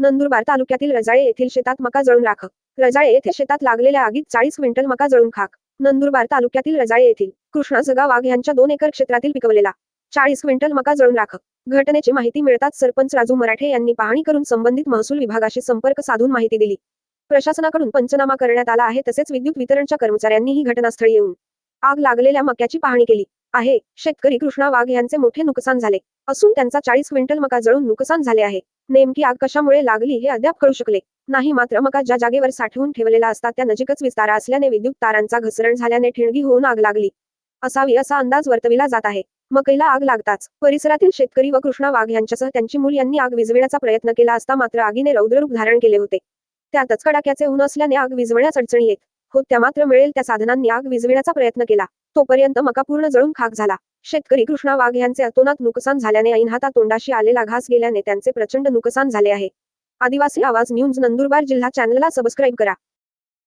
नंदुरबार तालुक्यातील रजाळे येथील शेतात मका जळून राख. रजाळे येथे शेतात लागलेल्या आगीत चाळीस क्विंटल मका जळून खाक. नंदुरबार तालुक्यातील रजाळे येथील कृष्णा जगा वाघ यांच्या दोन एकर क्षेत्रातील पिकवलेला चाळीस क्विंटल मका जळून राख. घटनेची माहिती मिळताच सरपंच राजू मराठे यांनी पाहणी करून संबंधित महसूल विभागाशी संपर्क साधून माहिती दिली. प्रशासनाकडून पंचनामा करण्यात आला आहे तसेच विद्युत वितरणच्या कर्मचाऱ्यांनीही घटनास्थळी येऊन आग लागलेल्या मक्याची पाहणी केली. आहे शेतकरी कृष्णा वाघ यांचे मोठे नुकसान झाले. असून त्यांचा चाळीस क्विंटल मका जळून नुकसान झाले आहे. नेमकी आग कशामुळे लागली हे अद्याप कळू शकले. नाही मात्र मका ज्या जागेवर साठवून ठेवलेला असता त्या नजीकच विस्तारा असल्याने विद्युत तारांचा घसरण झाल्याने ठिणगी होऊन आग लागली. असावी असा अंदाज वर्तविला जात आहे. मकईला आग लागताच. परिसरातील शेतकरी व कृष्णा वाघ यांच्यासह त्यांची मूल यांनी आग विजविण्याचा प्रयत्न केला असता मात्र आगीने रौद्ररूप धारण केले होते. त्यातच कडाक्याचे ऊन असल्याने आग विजवण्यास अडचणी येत. होत्या मात्र मिळेल त्या साधनांनी आग विजविण्याचा प्रयत्न केला. तोपर्यंत मका पूर्ण जळून खाक झाला. शेतकरी कृष्णा वाघ यांचे अतोनात नुकसान झाल्याने ऐनहाता तोंडाशी आलेला घास गेल्याने त्यांचे प्रचंड नुकसान झाले आहे. आदिवासी आवाज न्यूज नंदुरबार जिल्हा चॅनलला सबस्क्राईब करा.